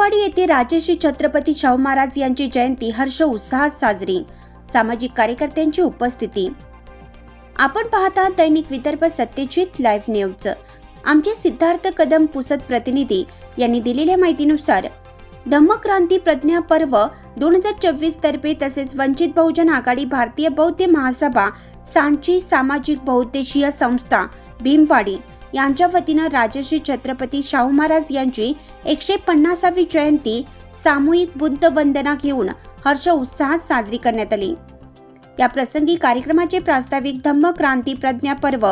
भीमवाडी येथे राजश्री छत्रपती शाहू महाराज यांची जयंती हर्ष उत्साहात साजरी. सामाजिक कार्यकर्त्यांची उपस्थिती. आपण पाहता दैनिक विदर्भ सत्यजित लाईव्ह न्यूज. आमचे सिद्धार्थ कदम पुसद प्रतिनिधी यांनी दिलेल्या माहितीनुसार धम्मक्रांती प्रज्ञा पर्व दोन हजार चोवीस तर्फे तसेच वंचित बहुजन आघाडी भारतीय बौद्ध महासभा सांची सामाजिक बहुद्देशीय संस्था भीमवाडी यांच्या वतीनं राजश्री छत्रपती शाहू महाराज यांची एकशे पन्नासावी जयंती सामूहिक बुद्ध वंदना घेऊन हर्ष उत्साहात साजरी करण्यात आली. या प्रसंगी कार्यक्रमाचे प्रास्ताविक धम्म क्रांती प्रज्ञा पर्व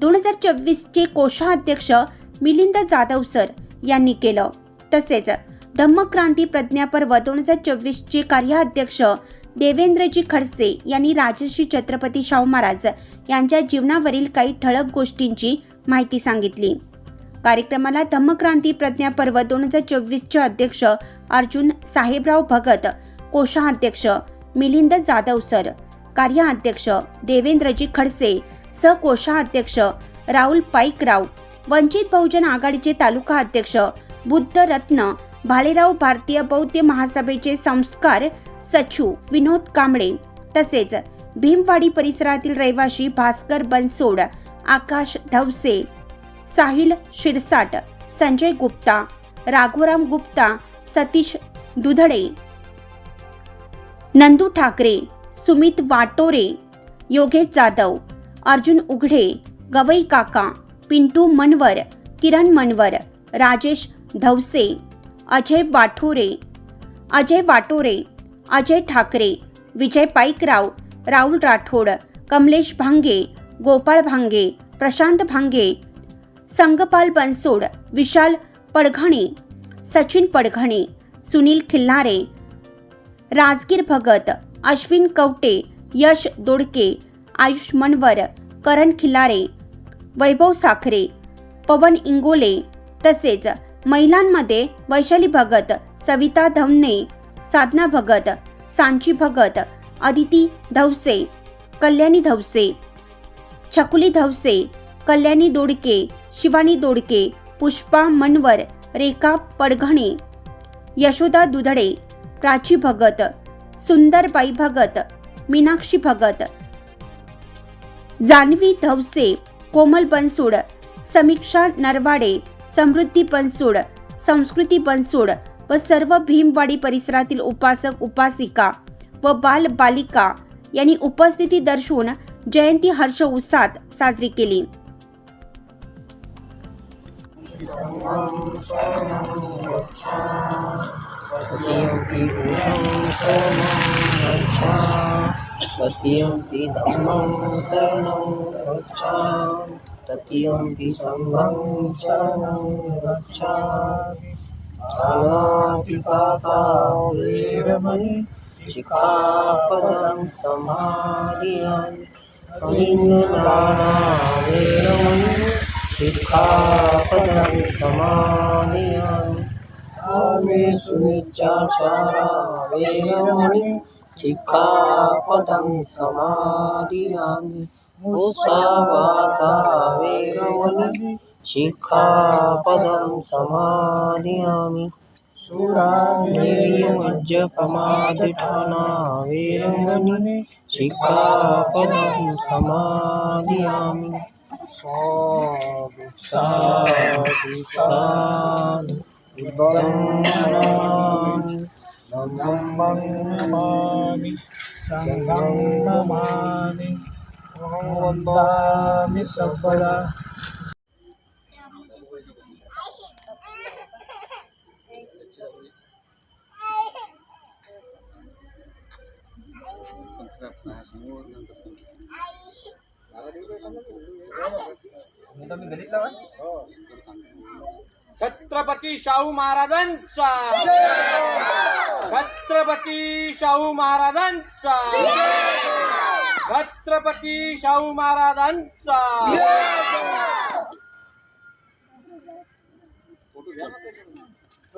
दोन हजार चोवीस चे कोषाध्यक्ष मिलिंद जाधव सर यांनी केलं. तसेच धम्म क्रांती प्रज्ञा पर्व दोन हजार चोवीस चे कार्याध्यक्ष देवेंद्रजी खडसे यांनी राजश्री छत्रपती शाहू महाराज यांच्या जीवनावरील काही ठळक गोष्टींची माहिती सांगितली. कार्यक्रमाला धम्मक्रांती प्रज्ञा पर्व दोन हजार चोवीसचे अध्यक्ष अर्जुन साहेबराव भगत कोषाध्यक्ष मिलिंद जाधव सर कार्याध्यक्ष देवेंद्रजी खडसे सहकोषाध्यक्ष राहुल पाईकराव वंचित बहुजन आघाडीचे तालुका अध्यक्ष बुद्ध रत्न भालेराव भारतीय बौद्ध महासभेचे संस्कार सचू विनोद कांबळे तसेच भीमवाडी परिसरातील रहिवाशी भास्कर बनसोड आकाश धवसे साहिल शिरसाट संजय गुप्ता राघोराम गुप्ता सतीश दुधडे नंदू ठाकरे सुमित वाटोरे योगेश जाधव अर्जुन उघडे गवई काका पिंटू मनवर किरण मनवर राजेश धवसे अजय वाठोरे अजय वाटोरे अजय ठाकरे विजय पाईकराव राहुल राठोड कमलेश भांगे गोपाळ भांगे प्रशांत भांगे संगपाल बनसोड विशाल पडघणे सचिन पडघणे सुनील खिल्लारे राजगीर भगत अश्विन कवटे यश दोडके आयुष मनवर करण खिल्लारे वैभव साखरे पवन इंगोले तसेच महिलांमध्ये वैशाली भगत सविता धवने साधना भगत सांची भगत अदिती धवसे कल्याणी धवसे छकुली धवसे कल्याणी दोडके शिवानी दोडके पुष्पा मनवर रेखा पडघणे यशोदा दुधडे प्राची भगत सुंदरबाई भगत मीनाक्षी भगत. जान्हवी धवसे कोमल बनसूड समीक्षा नरवाडे समृद्धी बनसूड संस्कृती बनसूड व सर्व भीमवाडी परिसरातील उपासक उपासिका व बाल बालिका यांनी उपस्थिती दर्शवून जयंती हर्ष उत्साहात साजरी केली. शिखापदं समाधियान् अनिन्दाना वेरमणि शिखापदं समाधियान्। आमे सुनिचाचारा वेरमणि शिखापदं समाधियामि मुसावाता वेरमणि शिखापदं समाधियामि सुरामेयमज्जपमादिठाना वेरमणि शिखापदं समाधियामि साधु साधु साधु नमामि धम्मं नमामि सङ्घं नमामि वन्दामि सफला छत्रपती शाहू महाराजांचा. छत्रपती शाहू महाराजांचा. छत्रपती शाहू महाराजांचा.